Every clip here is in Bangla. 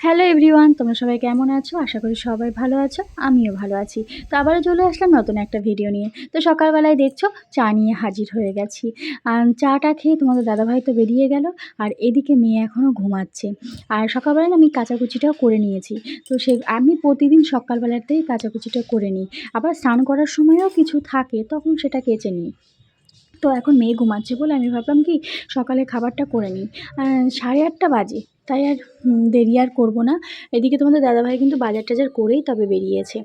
হ্যালো এভরিওয়ান তোমরা সবাই কেমন আছো? আশা করি সবাই ভালো আছো, আমিও ভালো আছি। তো আবারও চলে আসলাম নতুন একটা ভিডিও নিয়ে। তো সকালবেলায় দেখছ, চা নিয়ে হাজির হয়ে গেছি। আর চাটা খেয়ে তোমাদের দাদাভাই তো বেরিয়ে গেল, আর এদিকে মেয়ে এখনও ঘুমাচ্ছে। আর সকালবেলায় আমি কাচাকুচিটাও করে নিয়েছি। তো সে, আমি প্রতিদিন সকালবেলাতেই কাচাকুচিটা করে নিই। আবার স্নান করার সময়ও কিছু থাকে, তখন সেটা কেচে নিই। তো এখন মেয়ে ঘুমাচ্ছে বলে আমি ভাবলাম কি, সকালে খাবারটা করে নিই। সাড়ে আটটা বাজে। তাই আর দেরি আর করব না। এদিকে তোমাদের দাদাভাই কিন্তু বাজার টাজার করেই তবে বেরিয়েছে।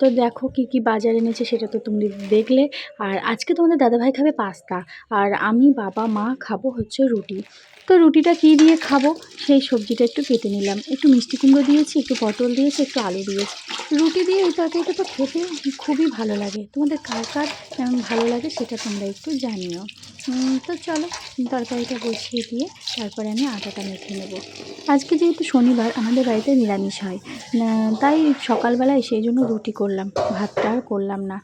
তো দেখো কি কি বাজার এনেছে সেটা তো তুমি দেখলে। আর আজকে তোমাদের দাদাভাই খাবে পাস্তা। আর আমি বাবা, মা খাব হচ্ছে রুটি। তো রুটিটা কী দিয়ে খাব? সেই সবজিটা একটু কেটে নিলাম। একটু মিষ্টি কুমড়ো দিয়েছি, একটু পটল দিয়েছি, একটু আলু দিয়েছি। রুটি দিয়ে এই তরকারিটা তো খেতে খুবই ভালো লাগে। তোমাদের কার কার ভালো লাগে সেটা তোমরা একটু জানিও। তো চলো, তরকারিটা বসিয়ে দিয়ে তারপরে আমি আটাটা মেখে নেব। আজকে যেহেতু শনিবার, আমাদের বাড়িতে নিরামিষ হয়। তাই সকালবেলায় সেই জন্য রুটি করলাম, ভাতটা আর করলাম না।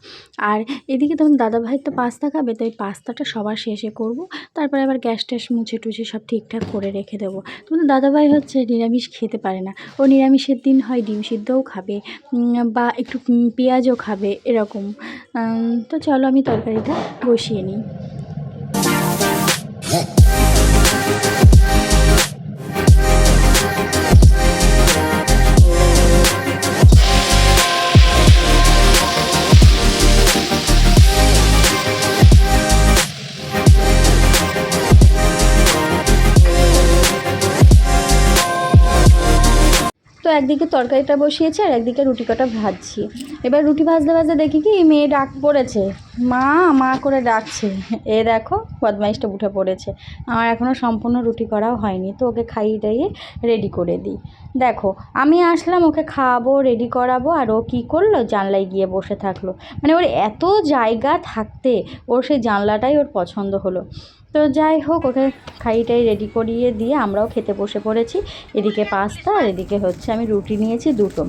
আর এদিকে তখন দাদাভাই তো পাস্তা খাবে, তো পাস্তাটা সবার শেষে করব। তারপরে আবার গ্যাস ট্যাস মুছে টুছে সব ঠিকঠাক করে রেখে দেবো। তোমাদের দাদাভাই হচ্ছে নিরামিষ খেতে পারে না। ও নিরামিষের দিন হয় ডিম সিদ্ধও খাবে বা একটু পেঁয়াজও খাবে, এরকম। তো চলো আমি তরকারিটা বসিয়ে নিই। একদিকে তরকারিটা বসিয়েছি আর একদিকে রুটি কটা ভাজছি। এবার রুটি ভাজতে ভাজতে দেখি কি মেয়ে ডাক পড়েছে। মা মা করে ডাকছে। এ দেখো বদমাইশটা উঠে পড়েছে। আমার এখনও সম্পূর্ণ রুটি করাও হয়নি, তো ওকে খাইয়ে দাইয়ে রেডি করে দিই। দেখো, আমি আসলাম, ওকে খাওয়াবো রেডি করাবো, আর ও কী করল? জানলায় গিয়ে বসে থাকল। মানে ওর এত জায়গা থাকতে, ওর সেই জানলাটাই ওর পছন্দ হলো। তো যাই হোক, ওকে খাইটাই রেডি করিয়ে দিয়ে আমরাও খেতে বসে পড়েছি। এদিকে পাস্তা আর এদিকে হচ্ছে আমি রুটি নিয়েছি দুটো।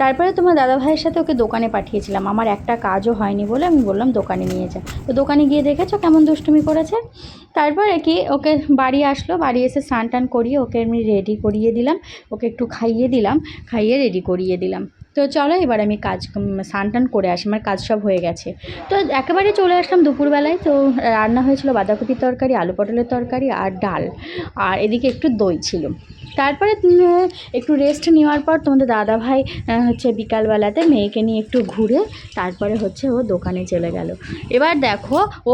তারপরে তোমার দাদা ভাইয়ের সাথে ওকে দোকানে পাঠিয়েছিলাম। আমার একটা কাজও হয়নি বলে আমি বললাম দোকানে নিয়ে যা। তো দোকানে গিয়ে দেখেছ কেমন দুষ্টুমি করেছে? তারপরে কি ওকে বাড়ি আসলো, বাড়ি এসে স্নান টান করিয়ে ওকে আমি রেডি করিয়ে দিলাম। ওকে একটু খাইয়ে দিলাম, খাইয়ে রেডি করিয়ে দিলাম। তো চলো এবার আমি কাজ স্নান টান করে আসি, আমার কাজ সব হয়ে গেছে। তো একেবারে চলে আসলাম দুপুরবেলায়, তো রান্না হয়েছিল বাঁধাকপির তরকারি, আলু পটলের তরকারি আর ডাল। আর এদিকে একটু দই ছিল। তারপরে একটু রেস্ট নেওয়ার পর তোমাদের দাদা ভাই হচ্ছে বিকালবেলাতে মেয়েকে নিয়ে একটু ঘুরে তারপরে হচ্ছে ও দোকানে চলে গেল। এবার দেখো, ও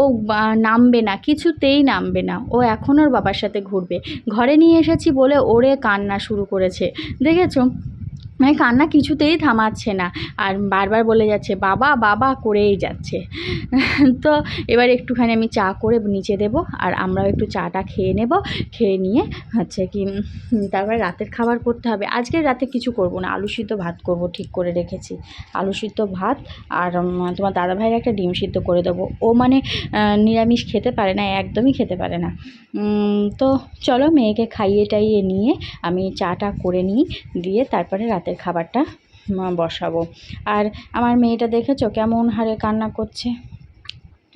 নামবে না, কিছুতেই নামবে না। ও এখন ওর বাবার সাথে ঘুরবে। ঘরে নিয়ে এসেছি বলে ওরে কান্না শুরু করেছে। দেখেছ? মানে কান্না কিছুতেই থামাচ্ছে না। আর বারবার বলে যাচ্ছে, বাবা বাবা, করেই যাচ্ছে। তো এবার একটুখানি আমি চা করে নিচে দেবো আর আমরাও একটু চাটা খেয়ে নেব। খেয়ে নিয়ে হচ্ছে কি তারপরে রাতের খাবার করতে হবে। আজকে রাতে কিছু করব না, আলু সিদ্ধ ভাত করব ঠিক করে রেখেছি। আলু সিদ্ধ ভাত আর তোমার দাদা ভাইয়ের একটা ডিম সিদ্ধ করে দেবো। ও মানে নিরামিষ খেতে পারে না, একদমই খেতে পারে না। তো চলো মেয়েকে খাইয়ে টাইয়ে নিয়ে আমি চাটা করে নিই, দিয়ে তারপরে রাতের খাবারটা বসাবো। আর আমার মেয়েটা দেখেছ কেমন হারে কান্না করছে?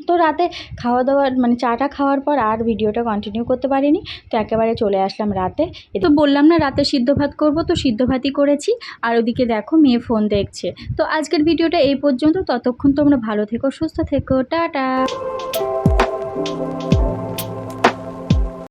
তো রাতে খাওয়া দাওয়ার মানে চাটা খাওয়ার পর আর ভিডিওটা কন্টিনিউ করতে পারিনি, তো একেবারে চলে আসলাম রাতে। তো বললাম না রাতে সিদ্ধ ভাত করব, তো সিদ্ধ ভাতই করেছি। আর ওদিকে দেখো মেয়ে ফোন দেখছে। তো আজকের ভিডিওটা এই পর্যন্ত, ততক্ষণ তোমরা ভালো থেকো, সুস্থ থেকো, টাটা!